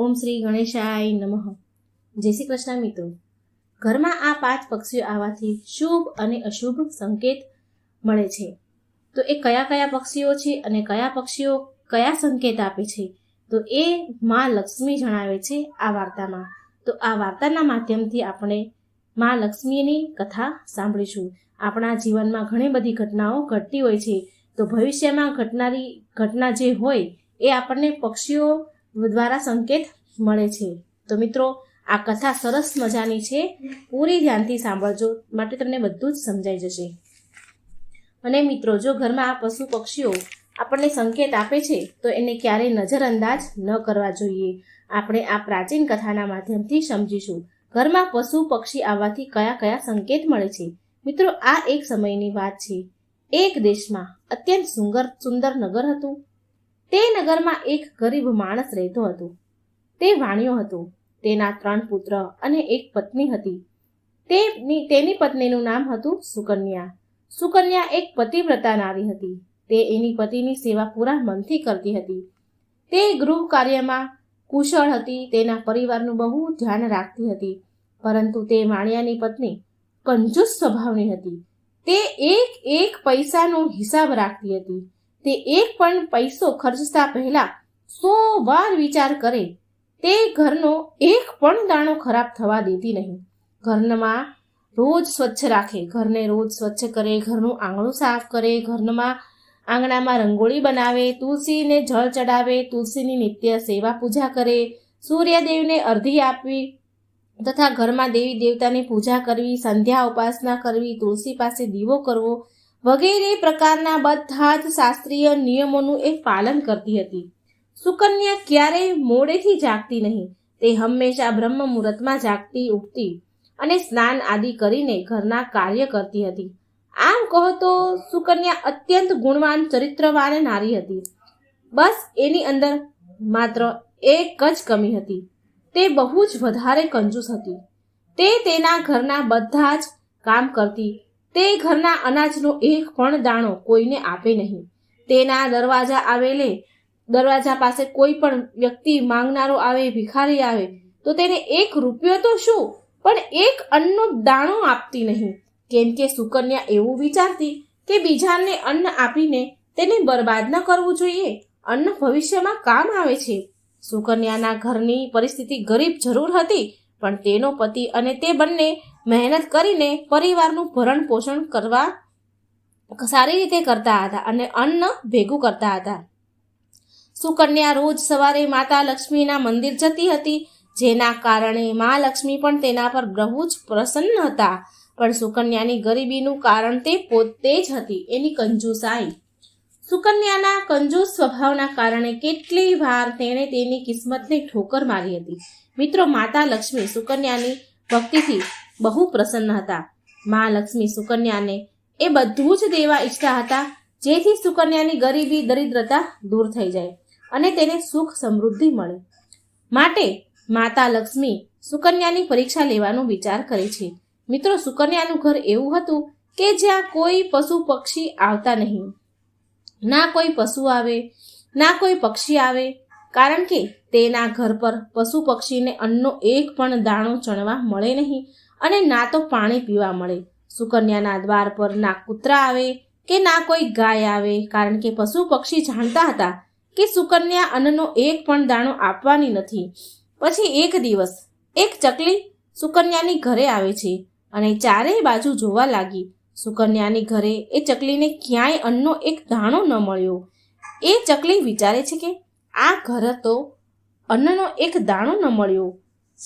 ઓમ શ્રી ગણેશાય નમઃ. જય શ્રી કૃષ્ણ મિત્રો. ઘરમાં આ પાંચ પક્ષીઓ આવવાથી શુભ અને અશુભ સંકેત મળે છે. તો એ કયા કયા પક્ષીઓ છે અને કયા પક્ષીઓ કયા સંકેત આપે છે? તો એ માં લક્ષ્મી જણાવે છે આ વાર્તામાં. તો આ વાર્તાના માધ્યમથી આપણે માં લક્ષ્મીની કથા સાંભળીશું. આપણા જીવનમાં ઘણી બધી ઘટનાઓ ઘટતી હોય છે. તો ભવિષ્યમાં ઘટનારી ઘટના જે હોય, એ આપણને પક્ષીઓ દ્વારા સંકેત મળે છે. તો મિત્રો, આ કથા સરસ મજાની છે. પૂરી ધ્યાનથી સાંભળજો. માટે તમને બધું જ સમજાઈ જશે. અને મિત્રો, જો ઘરમાં આ પશુ પક્ષીઓ આપણને સંકેત આપે છે, તો એને ક્યારેય નજરઅંદાજ ન કરવા જોઈએ. આપણે આ પ્રાચીન કથાના માધ્યમથી સમજીશું. ઘરમાં પશુ પક્ષી આવવાથી કયા કયા સંકેત મળે છે? મિત્રો, આ એક સમયની વાત છે. એક દેશમાં અત્યંત સુંદર સુંદર નગર હતું. તે નગરમાં એક ગરીબ માણસ રહેતો હતો. તે વાણિયો હતો. તેના ત્રણ પુત્ર અને એક પત્ની હતી. તેની તેની પત્નીનું નામ હતું સુકન્યા. સુકન્યા એક પતિવ્રતા નારી હતી. તે એની પતિની સેવા પૂરા મનથી કરતી હતી. તે ગૃહ કાર્યમાં કુશળ હતી. તેના પરિવારનું બહુ ધ્યાન રાખતી હતી. પરંતુ તે વાણિયાની પત્ની કંજૂસ સ્વભાવની હતી. તે એક એક પૈસાનો હિસાબ રાખતી હતી. તે એક પણ પૈસો ખર્ચતા પહેલા સો વાર વિચાર કરે, તે ઘરનો એક પણ દાણો ખરાબ થવા દેતી નહીં. ઘરમાં રોજ સ્વચ્છ રાખે, ઘરને રોજ સ્વચ્છ કરે, ઘરનું આંગણું સાફ કરે, ઘરમાં આંગણામાં રંગોળી બનાવે, તુલસીને જળ ચડાવે, તુલસીની નિત્ય સેવા પૂજા કરે, સૂર્યદેવને અર્ધી આપવી તથા ઘરમાં દેવી દેવતાની પૂજા કરવી, સંધ્યા ઉપાસના કરવી, તુલસી પાસે દીવો કરવો વગેરે પ્રકારના બધા જ શાસ્ત્રીય નિયમોનું એ પાલન કરતી હતી. સુકન્યા ક્યારેય મોડેથી જાગતી નહીં. તે હંમેશા બ્રહ્મ મુહૂર્તમાં જાગતી, ઉઠતી અને સ્નાન આદિ કરીને ઘરના કાર્ય કરતી હતી. આમ કહો તો સુકન્યા અત્યંત ગુણવાન, ચરિત્રવાન નારી હતી. બસ એની અંદર માત્ર એક જ કમી હતી. તે બહુ જ વધારે કંજૂસ હતી. તે તેના ઘરના બધા જ કામ કરતી તે ઘરના અનાજનો એક પણ દાણો કોઈને આપે નહીં. તેના દરવાજા આવેલે, દરવાજા પાસે કોઈ પણ વ્યક્તિ માંગનારો આવે, ભિખારી આવે, તો તેને એક રૂપિયો તો શું? પણ એક અન્નનો દાણો આપતી નહીં. કેમ કે સુકન્યા એવું વિચારતી કે બીજાને અન્ન આપીને તેને બરબાદ ન કરવું જોઈએ. અન્ન ભવિષ્યમાં કામ આવે છે. સુકન્યાના ઘરની પરિસ્થિતિ ગરીબ જરૂર હતી, પણ તેનો પતિ અને તે બંને મહેનત કરીને પરિવારનું ભરણ પોષણ કરવા સારી રીતે કરતા હતા અને અન્ન ભેગું કરતા હતા. સુકન્યા રોજ સવારે માતા લક્ષ્મીના મંદિર જતી હતી, જેના કારણે મા લક્ષ્મી પણ તેના પર બહુ જ પ્રસન્ન હતા. પણ સુકન્યાની ગરીબીનું કારણ તે પોતે જ હતી, એની કંજૂસાઈ. સુકન્યાના કંજૂસ સ્વભાવના કારણે કેટલી વાર તેણે તેની કિસ્મતને ઠોકર મારી હતી. મિત્રો, માતા લક્ષ્મી સુકન્યાની ભક્તિથી બહુ પ્રસન્ન હતા. મા લક્ષ્મી સુકન્યાને એ બધું જ દેવા ઈચ્છતા હતા, જેથી સુકન્યાની ગરીબી, દરિદ્રતા દૂર થઈ જાય અને તેને સુખ સમૃદ્ધિ મળે. માટે માતા લક્ષ્મી સુકન્યાની પરીક્ષા લેવાનો વિચાર કરે છે. મિત્રો, સુકન્યાનું ઘર એવું હતું કે જ્યાં કોઈ પશુ પક્ષી આવતા નહીં. ના કોઈ પશુ આવે, ના કોઈ પક્ષી આવે, કારણ કે તેના ઘર પર પશુ પક્ષીને અન્નનો એક પણ દાણો ચણવા મળે નહીં. અને ના તો પાણી પીવા મળે. સુકન્યાના દ્વાર પર ના કૂતરા આવે કે ના કોઈ ગાય આવે, કારણ કે પશુ પક્ષી જાણતા હતા કે સુકન્યા અન્નનો એક પણ દાણો આપવાની નથી. પછી એક દિવસ, એક ચકલી સુકન્યાની ઘરે આવે છે અને ચારેય બાજુ જોવા લાગી. સુકન્યાની ઘરે એ ચકલીને ક્યાંય અન્નનો એક દાણો ન મળ્યો. એ ચકલી વિચારે છે કે આ ઘર તો અન્નનો એક દાણો ન મળ્યો.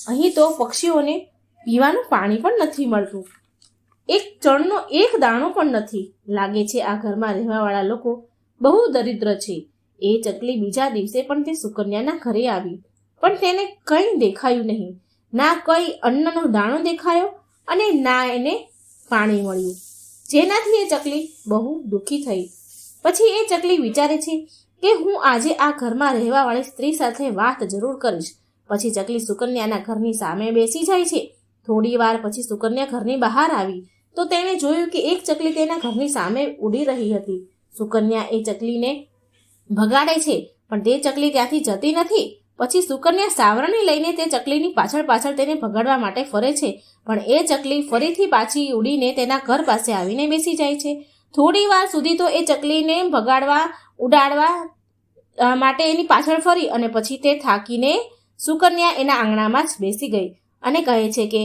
અહીં તો પક્ષીઓને પીવાનું પાણી પણ નથી મળતું. એક ચણનો એક દાણો પણ નથી. લાગે છે આ ઘરમાં રહેવાવાળા લોકો બહુ દરિદ્ર છે. એ ચકલી બીજા દિવસે પણ તે સુકન્યાના ઘરે આવી. પણ તેને કંઈ દેખાયું નહીં. ના કંઈ અન્નનો દાણો દેખાયો અને ના એને પાણી મળ્યું. જેનાથી એ ચકલી બહુ દુઃખી થઈ. પછી એ ચકલી વિચારે છે કે હું આજે આ ઘરમાં રહેવાવાળી સ્ત્રી સાથે વાત જરૂર કરીશ. પછી ચકલી સુકન્યાના ઘરની સામે બેસી જાય છે. થોડી વાર પછી સુકન્યા ઘરની બહાર આવી તો તેણે જોયું કે એક ચકલી તેના ઘરની સામે ઉડી રહી હતી. સુકન્યા એ ચકલીને ભગાડે છે, પણ તે ચકલી ત્યાંથી જતી નથી. પછી સુકન્યા સાવરણી લઈને તે ચકલીની પાછળ પાછળ તેને ભગાડવા માટે ફરે છે, પણ એ ચકલી ફરીથી પાછી ઉડીને તેના ઘર પાસે આવીને બેસી જાય છે. થોડી વાર સુધી તો એ ચકલીને ભગાડવા, ઉડાડવા માટે એની પાછળ ફરી અને પછી તે થાકીને સુકન્યા એના આંગણામાં જ બેસી ગઈ. અને કહે છે કે,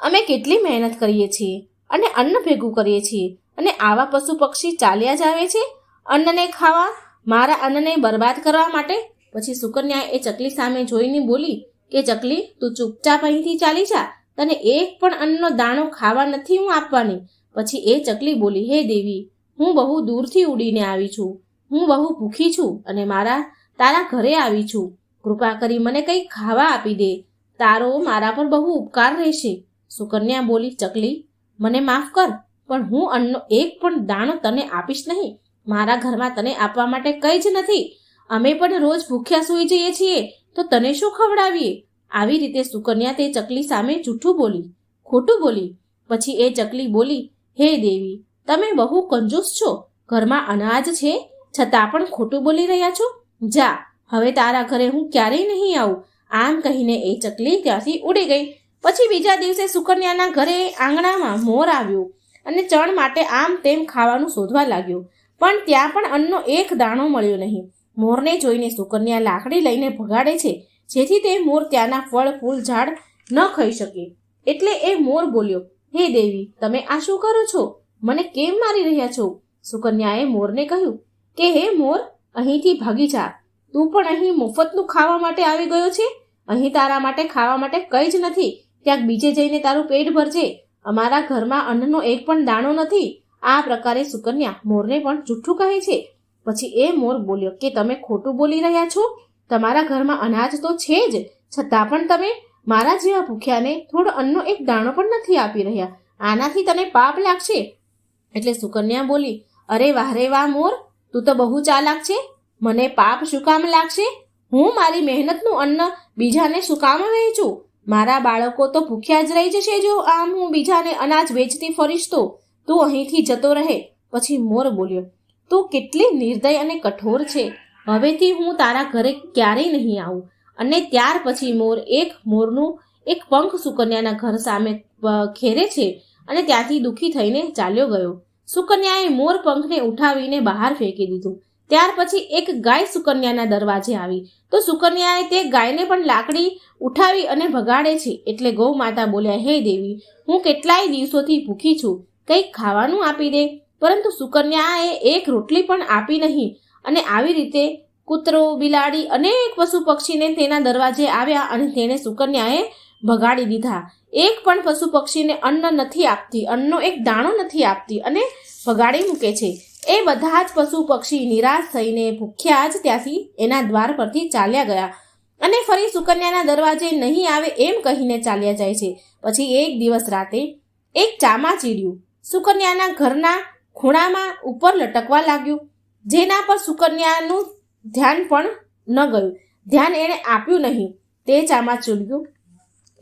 અમે કેટલી મહેનત કરીએ છીએ અને અન્ન ભેગું કરીએ છીએ અને આવા પશુ પક્ષી ચાલ્યા જ આવે છે અન્નને ખાવા, મારા અન્નને બરબાદ કરવા માટે? પછી સુકન્યા એ ચકલી સામે જોઈને બોલી કે, ચકલી, તું ચૂપચાપ અહીંથી ચાલી જા, તને એક પણ અન્નનો દાણો ખાવા નથી હું આપવાની. પછી એ ચકલી બોલી, હે દેવી, હું બહુ દૂરથી ઉડીને આવી છું. હું બહુ ભૂખી છું અને મારા, તારા ઘરે આવી છું. કૃપા કરી મને કંઈક ખાવા આપી દે. તારો મારા પર બહુ ઉપકાર રહેશે. સુકન્યા બોલી, ચકલી, મને માફ કર, પણ હું અન્નનો એક પણ દાણો તને આપીશ નહીં. મારા ઘરમાં તને આપવા માટે કંઈ જ નથી. અમે પણ રોજ ભૂખ્યા સૂઈ જઈએ છીએ, તો તને શું ખવડાવીએ? આવી રીતે સુકન્યા તે ચકલી સામે જૂઠું બોલી, ખોટું બોલી. પછી એ ચકલી બોલી, હે દેવી, તમે બહુ કંજૂસ છો. ઘરમાં અનાજ છે, છતાં પણ ખોટું બોલી રહ્યા છો? જા, હવે તારા ઘરે હું ક્યારેય નહીં આવું. આમ કહીને એ ચકલી ત્યાંથી ઉડી ગઈ. પછી બીજા દિવસે સુકન્યાના ઘરે આંગણામાં મોર આવ્યો અને ચણ માટે આમ તેમ ખાવાનું શોધવા લાગ્યું. પણ ત્યાં પણ અન્નનો એક દાણો મળ્યો નહીં. મોરને જોઈને સુકન્યા લાકડી લઈને ભગાડે છે, જેથી તે મોર ત્યાંના ફળ, ફૂલ, ઝાડ ન ખાઈ શકે. એટલે એ મોર બોલ્યો, હે દેવી, તમે આ શું કરો છો? મને કેમ મારી રહ્યા છો? સુકન્યાએ મોરને કહ્યું, કે હે મોર, અહીંથી ભાગી જા. તું પણ અહીં મફતનું ખાવા માટે આવી ગયો છે? અહીં તારા માટે ખાવા માટે કંઈ જ નથી. ક્યાંક બીજે જઈને તારું પેટ ભરજે. અમારા ઘરમાં અન્નનો એક પણ દાણો નથી. આ પ્રકારે સુકન્યા મોરને પણ જૂઠું કહે છે. પછી એ મોર બોલ્યો, કે તમે ખોટું બોલી રહ્યા છો? તમારા ઘરમાં અનાજ તો છે જ. છતાં પણ તમે મારા જેવા ભૂખ્યાને થોડો અન્નનો એક દાણો પણ નથી આપી રહ્યા. આનાથી તને પાપ લાગશે. એટલે સુકન્યા બોલી, અરે વાહ રે વાહ મોર, તું તો બહુ ચાલાક છે. મને પાપ શું કામ લાગશે? હું મારી મહેનતનું અન્ન બીજાને શું કામ વહેંચું મારા બાળકો તો ભૂખ્યા જ રહી જશે જો આમ હું બીજાને અનાજ વેચતી ફરીશ તો? તું અહીંથી જતો રહે. પછી મોર બોલ્યો, તું કેટલી નિર્દય અને કઠોર છે. હવેથી હું તારા ઘરે ક્યારેય નહીં આવું. અને ત્યાર પછી મોર એક મોરનું એક પંખ સુકન્યાના ઘર સામે ખેરે છે અને ત્યાંથી દુઃખી થઈને ચાલ્યો ગયો. સુકન્યાએ મોર પંખને ઉઠાવીને બહાર ફેંકી દીધું. ત્યાર પછી એક ગાય સુકન્યાના દરવાજે આવી. તો સુકન્યાએ તે ગાયને પણ લાકડી ઉઠાવી અને ભગાડે છે. એટલે ગૌ માતા બોલ્યા, હે દેવી, હું કેટલાય દિવસોથી ભૂખી છું. કંઈક ખાવાનું આપી દે. પરંતુ સુકન્યાએ એક રોટલી પણ આપી નહીં. અને આવી રીતે કૂતરો, બિલાડી અનેક પશુ પક્ષીને તેના દરવાજે આવ્યા અને તેણે સુકન્યાએ ભગાડી દીધા. એક પણ પશુ પક્ષીને અન્ન નથી આપતી, અન્નનો એક દાણો નથી આપતી અને ભગાડી મૂકે છે. એ બધા જ પશુ પક્ષી નિરાશ થઈને ભૂખ્યા જ ત્યાંથી એના દ્વાર પરથી ચાલ્યા ગયા. અને ફરી સુકન્યાના દરવાજે નહીં આવે એમ કહીને ચાલ્યા જાય છે. પછી એક દિવસ રાતે એક ચામા ચીડ્યું. સુકન્યાના ઘરના ખૂણામાં ઉપર લટકવા લાગ્યું. જેના પર સુકન્યાનું ધ્યાન પણ ન ગયું. ધ્યાન એણે આપ્યું નહીં. તે ચામા ચામાચીડિયું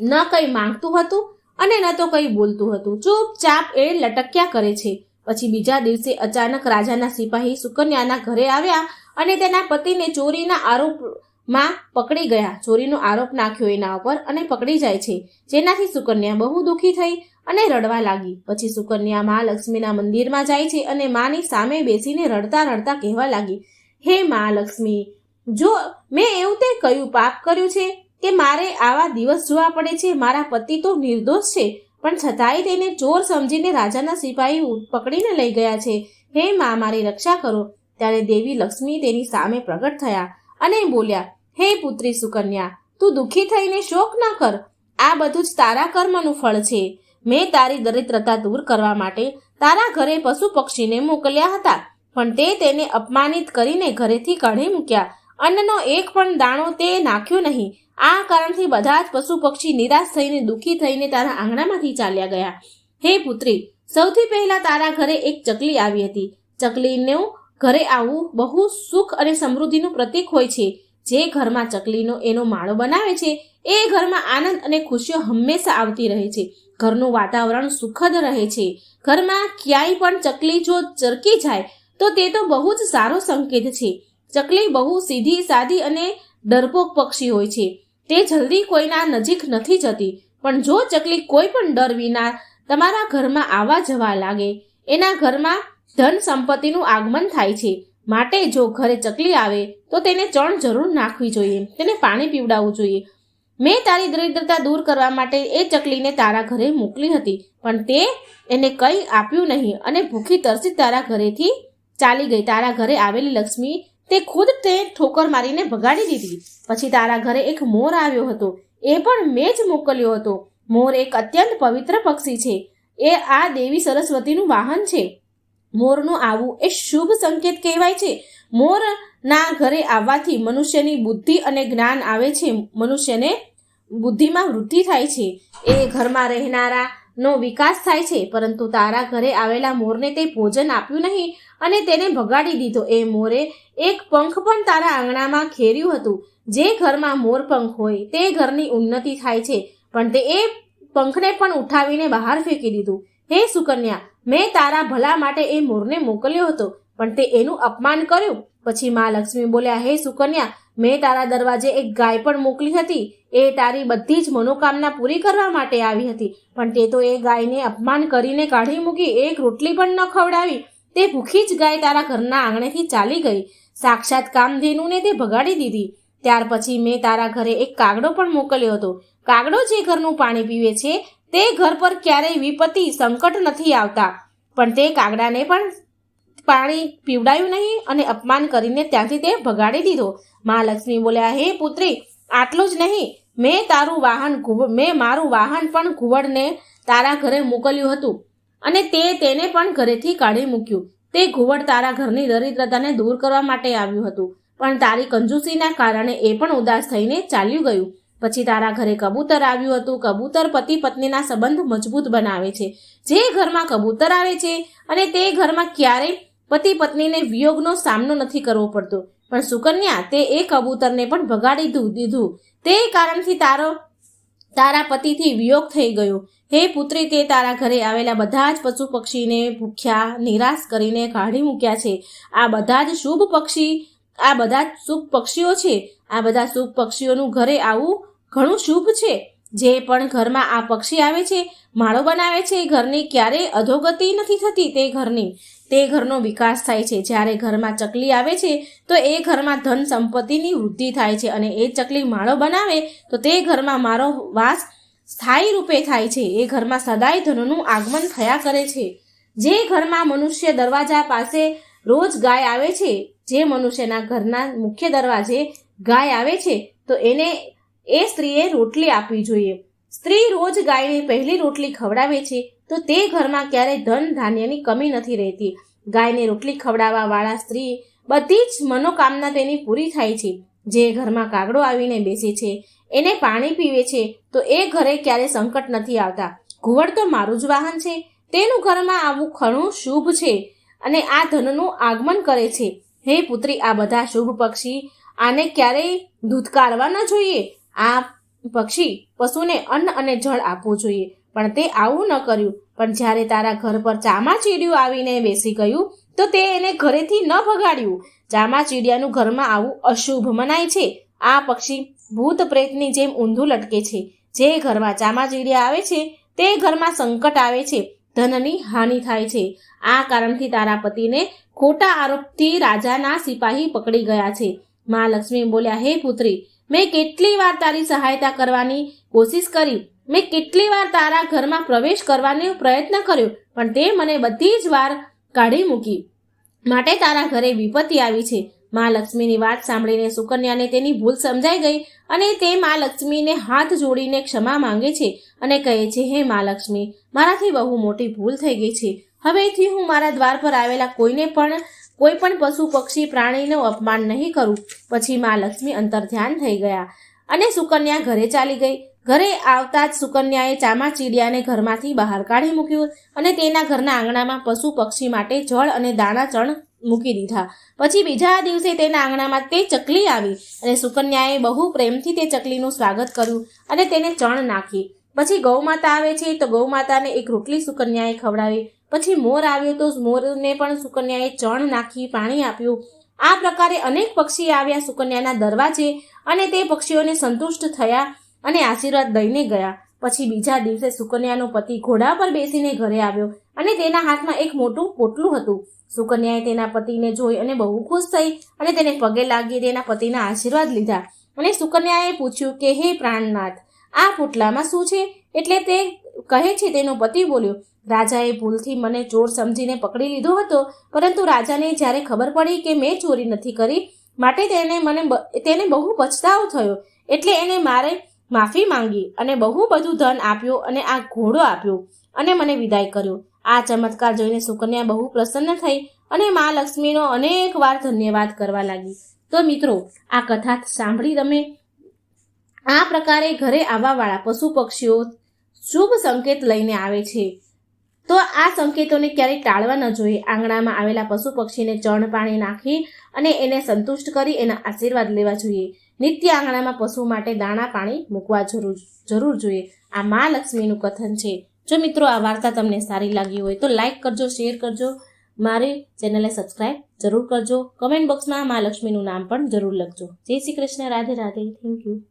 ન કંઈ માંગતું હતું અને ન તો કંઈ બોલતું હતું. ચૂપચાપ એ લટક્યા કરે છે. પછી બીજા દિવસે અચાનક રાજાના સિપાહી સુકન્યાના ઘરે આવ્યા અને તેના પતિને ચોરીના આરોપમાં પકડી ગયા. ચોરીનો આરોપ નાખ્યો એના ઉપર અને પકડી જાય છે. જેનાથી સુકન્યા બહુ દુઃખી થઈ અને રડવા લાગી. પછી સુકન્યા મા લક્ષ્મીના મંદિરમાં જાય છે અને માની સામે બેસીને રડતા રડતા કહેવા લાગી, હે મા લક્ષ્મી, જો મેં એવું તે કયું પાપ કર્યું છે? કે મારે આવા દિવસ જોવા પડે છે. મારા પતિ તો નિર્દોષ છે. પણ છતાંય તેને ચોર સમજીને રાજાના સિપાહી પકડીને લઈ ગયા છે. હે મા, મારી રક્ષા કરો. ત્યારે દેવી લક્ષ્મી તેની સામે પ્રગટ થયા અને બોલ્યા, હે પુત્રી સુકન્યા, તું દુઃખી થઈને શોક ના કર. આ બધું જ તારા કર્મનું ફળ છે. મેં તારી દરિદ્રતા દૂર કરવા માટે તારા ઘરે પશુ પક્ષીને મોકલ્યા હતા, પણ તે તેને અપમાનિત કરીને ઘરેથી કાઢી મૂક્યા. અન્નનો એક પણ દાણો તે નાખ્યો નહીં. આ કારણથી બધા જ પશુ પક્ષી નિરાશ થઈને, દુઃખી થઈને તારા આંગણામાંથી ચાલ્યા ગયા. હે પુત્રી, સૌથી પહેલા તારા ઘરે એક ચકલી આવી હતી. ચકલીનું ઘરે આવવું બહુ સુખ અને સમૃદ્ધિનું પ્રતીક હોય છે. જે ઘરમાં ચકલીનો એનો માળો બનાવે છે, એ ઘરમાં આનંદ અને ખુશીઓ હંમેશા આવતી રહે છે. ઘરનું વાતાવરણ સુખદ રહે છે. ઘરમાં ક્યાંય પણ ચકલી જો ચરકી જાય, તો તે તો બહુ જ સારો સંકેત છે. ચકલી બહુ સીધી, સાદી અને ડરપોક પક્ષી હોય છે. તે જલ્દી કોઈના નજીક નથી જતી. પણ જો ચકલી કોઈ પણ ડર વિના તમારા ઘરમાં આવવા જવા લાગે, એના ઘરમાં ધન સંપત્તિનું આગમન થાય છે. માટે જો ઘરે ચકલી આવે, તો તેને ચણ જરૂર નાખવી જોઈએ. તેને પાણી પીવડાવવું જોઈએ. મેં તારી દરિદ્રતા દૂર કરવા માટે એ ચકલીને તારા ઘરે મોકલી હતી, પણ તે એને કંઈ આપ્યું નહીં અને ભૂખી તરસી તારા ઘરેથી ચાલી ગઈ. તારા ઘરે આવેલી લક્ષ્મી તે ખુદ તે ઠોકર મારીને ભગાડી દીધી. પછી તારા ઘરે એક મોર આવ્યો હતો. એ પણ મેં જ મોકલ્યો હતો. મોર એક અત્યંત પવિત્ર પક્ષી છે. એ આ દેવી સરસ્વતીનું વાહન છે. મોરનું આવવું એ શુભ સંકેત કહેવાય છે. મોરના ઘરે આવવાથી મનુષ્યની બુદ્ધિ અને જ્ઞાન આવે છે. મનુષ્યને બુદ્ધિમાં વૃદ્ધિ થાય છે. એ ઘરમાં રહેનારા નો વિકાસ થાય છે, પરંતુ તારા ઘરે આવેલા મોરને તે ભોજન આપ્યું નહીં અને તેને ભગાડી દીધો. એ મોરે એક પંખ પણ તારા આંગણામાં ખેર્યું હતું. જે ઘરમાં મોર પંખ હોય, તે ઘરની ઉન્નતિ થાય છે, પણ તે એ પંખને પણ ઉઠાવીને બહાર ફેંકી દીધું. હે સુકન્યા, મેં તારા ભલા માટે એ મોરને મોકલ્યો હતો. પણ તે એનું અપમાન કર્યું. પછી મા લક્ષ્મી બોલ્યા, હે સુકન્યા, મેં તારા દરવાજે એક ગાય પણ મોકલી હતી. એ તારી બધી જ મનોકામના પૂરી કરવા માટે આવી હતી. પણ તે તો એ ગાયને અપમાન કરીને કાઢી મૂકી, એક રોટલી પણ ન ખવડાવી. તે ભૂખી જ ગાય તારા ઘરના આંગણેથી ચાલી ગઈ. સાક્ષાત કામધેનુને તે ભગાડી દીધી. ત્યાર પછી મેં તારા ઘરે એક કાગડો પણ મોકલ્યો હતો. કાગડો જે ઘરનું પાણી પીવે છે, તે ઘર પર ક્યારેય વિપત્તિ, સંકટ નથી આવતા. પણ તે કાગડાને પણ પાણી પીવડાયું નહીં અને અપમાન કરીને ત્યાંથી તે ભગાડી દીધો. મહાલક્ષ્મી બોલ્યા, હે પુત્રી, આટલું જ નહીં. મેં તારું વાહન મેં મારું વાહન પણ ઘુવડને તારા ઘરે મોકલ્યું હતું અને તે તેને પણ ઘરેથી કાઢી મૂક્યું. તે ઘુવડ તારા ઘરની દરિદ્રતાને દૂર કરવા માટે આવ્યું હતું, પણ તારી કંજૂસીના કારણે એ પણ ઉદાસ થઈને ચાલ્યું ગયું. પછી તારા ઘરે કબૂતર આવ્યું હતું. કબૂતર પતિ પત્નીના સંબંધ મજબૂત બનાવે છે. જે ઘરમાં કબૂતર આવે છે અને તે ઘરમાં ક્યારેય પતિ પત્નીને વિયોગનો સામનો નથી કરવો પડતો. પણ સુકન્યા તે એ કબૂતરને પણ ભગાડી દીધું. તે કારણથી તારો, તારા પતિથી વિયોગ થઈ ગયો. હે પુત્રી, તે તારા ઘરે આવેલા બધા જ પશુ પક્ષીને ભૂખ્યા, નિરાશ કરીને કાઢી મૂક્યા છે. આ બધા જ શુભ પક્ષી, આ બધા જ શુભ પક્ષીઓ છે. આ બધા શુભ પક્ષીઓનું ઘરે આવવું ઘણું શુભ છે. જે પણ ઘરમાં આ પક્ષી આવે છે, માળો બનાવે છે ઘરની ક્યારેય અધોગતિ નથી થતી તે ઘરની. તે ઘરનો વિકાસ થાય છે. જ્યારે ઘરમાં ચકલી આવે છે, તો એ ઘરમાં ધન સંપત્તિની વૃદ્ધિ થાય છે અને એ ચકલી માળો બનાવે, તો તે ઘરમાં મારો વાસ સ્થાયી રૂપે થાય છે. એ ઘરમાં સદાય ધનનું આગમન થયા કરે છે. જે ઘરમાં મનુષ્ય દરવાજા પાસે રોજ ગાય આવે છે, જે મનુષ્યના ઘરના મુખ્ય દરવાજે ગાય આવે છે, તો એને એ સ્ત્રીએ રોટલી આપવી જોઈએ. સ્ત્રી રોજ ગાયને પહેલી રોટલી ખવડાવે છે તો તે ઘરમાં ક્યારેય ધન ધાન્યની કમી નથી રહેતી. ગાયને રોટલી ખવડાવવા વાળા સ્ત્રી બધી જ મનોકામના તેની પૂરી થાય છે. જે ઘરમાં કાગડો આવીને બેસે છે, એને પાણી પીવે છે, તો એ ઘરે ક્યારે સંકટ નથી આવતા. ઘુવડ તો મારું જ વાહન છે. તેનું ઘરમાં આવવું ઘણું શુભ છે અને આ ધનનું આગમન કરે છે. હે પુત્રી, આ બધા શુભ પક્ષી, આને ક્યારેય ધૂતકારવા ન જોઈએ. આ પક્ષી પશુને અન્ન અને જળ આપવું જોઈએ. પણ તે આવું ન કર્યું. પણ જ્યારે તારા ઘર પર ચામાચીડિયું આવીને બેસી ગયું, તો તે એને ઘરેથી ન ભગાડ્યું. ચામાચીડિયાનું ઘરમાં આવું અશુભ મનાય છે. આ પક્ષી ભૂત પ્રેતની જેમ ઊંધું લટકે છે. જે ઘરમાં ચામાચીડિયા આવે છે, તે ઘરમાં સંકટ આવે છે. ધનની હાનિ થાય છે. આ કારણથી તારા પતિને ખોટા આરોપથી રાજાના સિપાહી પકડી ગયા છે. મહાલક્ષ્મી બોલ્યા, હે પુત્રી, મેં કેટલી વાર તારી સહાયતા કરવાની કોશિશ કરી મેં કેટલી વાર તારા ઘરમાં પ્રવેશ કરવાનો પ્રયત્ન કર્યો, પણ તે મને બધી જ વાર કાઢી મૂકી. માટે તારા ઘરે વિપત્તિ આવી છે. મા લક્ષ્મીની વાત સાંભળીને સુકન્યાને તેની ભૂલ સમજાઈ ગઈ અને તે મા લક્ષ્મીને હાથ જોડીને ક્ષમા માંગે છે અને કહે છે, હે મા લક્ષ્મી, મારાથી બહુ મોટી ભૂલ થઈ ગઈ છે. હવેથી હું મારા દ્વાર પર આવેલા કોઈને પણ, કોઈ પણ પશુ, પક્ષી, પ્રાણીનું અપમાન નહીં કરું. પછી મા લક્ષ્મી અંતર ધ્યાન થઈ ગયા અને સુકન્યા ઘરે ચાલી ગઈ. ઘરે આવતા જ સુકન્યાએ ચામાચીડિયાને ઘરમાંથી બહાર કાઢી મૂક્યું અને તેના ઘરના આંગણામાં પશુ પક્ષી માટે જળ અને દાણા ચણ મૂકી દીધા. પછી બીજા દિવસે તેના આંગણામાં તે ચકલી આવી અને સુકન્યાએ બહુ પ્રેમથી તે ચકલીનું સ્વાગત કર્યું અને તેને ચણ નાખી. પછી ગૌમાતા આવે છે તો ગૌમાતાને એક રોટલી સુકન્યાએ ખવડાવી. પછી મોર આવ્યો તો મોરને પણ સુકન્યાએ ચણ નાખી પાણી આપ્યું. આ પ્રકારે અનેક પક્ષી આવ્યા સુકન્યાના દરવાજે અને તે પક્ષીઓને સંતુષ્ટ થયા. અને આશીર્વાદ દઈને ગયા. પછી બીજા દિવસે સુકન્યાનો પતિ ઘોડા પર બેસીને ઘરે આવ્યો અને તેના હાથમાં એક મોટું પોટલું હતું. સુકન્યાએ તેના પતિને જોઈ અને બહુ ખુશ થઈ અને તેને પગે લાગી તેના પતિના આશીર્વાદ લીધા. અને સુકન્યાએ પૂછ્યું કે, હે પ્રાણનાથ, આ પોટલામાં શું છે? એટલે તે કહે છે, તેનો પતિ બોલ્યો, રાજાએ ભૂલથી મને ચોર સમજીને પકડી લીધો હતો, પરંતુ રાજાને જ્યારે ખબર પડી કે મેં ચોરી નથી કરી, માટે તેને મને તેને બહુ પછતાવો થયો, એટલે એને મારે માફી માંગી અને બહુ બધું ધન આપ્યું અને આ ઘોડો આપ્યો અને મને વિદાય કર્યો. આ ચમત્કાર જોઈને સુકન્યા બહુ પ્રસન્ન થઈ અને મા લક્ષ્મીનો અનેક વાર ધન્યવાદ કરવા લાગી. તો મિત્રો, આ કથા સાંભળી તમે? આ પ્રકારે ઘરે આવવાવાળા પશુ પક્ષીઓ શુભ સંકેત લઈને આવે છે. તો આ સંકેતોને ક્યારેય ટાળવા ન જોઈએ. આંગણામાં આવેલા પશુ પક્ષીને ચણ પાણી નાખી અને એને સંતુષ્ટ કરી એના આશીર્વાદ લેવા જોઈએ. નિત્ય આંગણામાં પશુ માટે દાણા પાણી મૂકવા જરૂર જરૂર જોઈએ. આ મા લક્ષ્મીનું કથન છે. જો મિત્રો આ વાર્તા તમને સારી લાગી હોય તો લાઈક કરજો, શેર કરજો. મારી ચેનલને સબસ્ક્રાઈબ જરૂર કરજો. કમેન્ટ બોક્સમાં મા લક્ષ્મીનું નામ પણ જરૂર લખજો. જય શ્રી કૃષ્ણ. રાધે રાધે. Thank you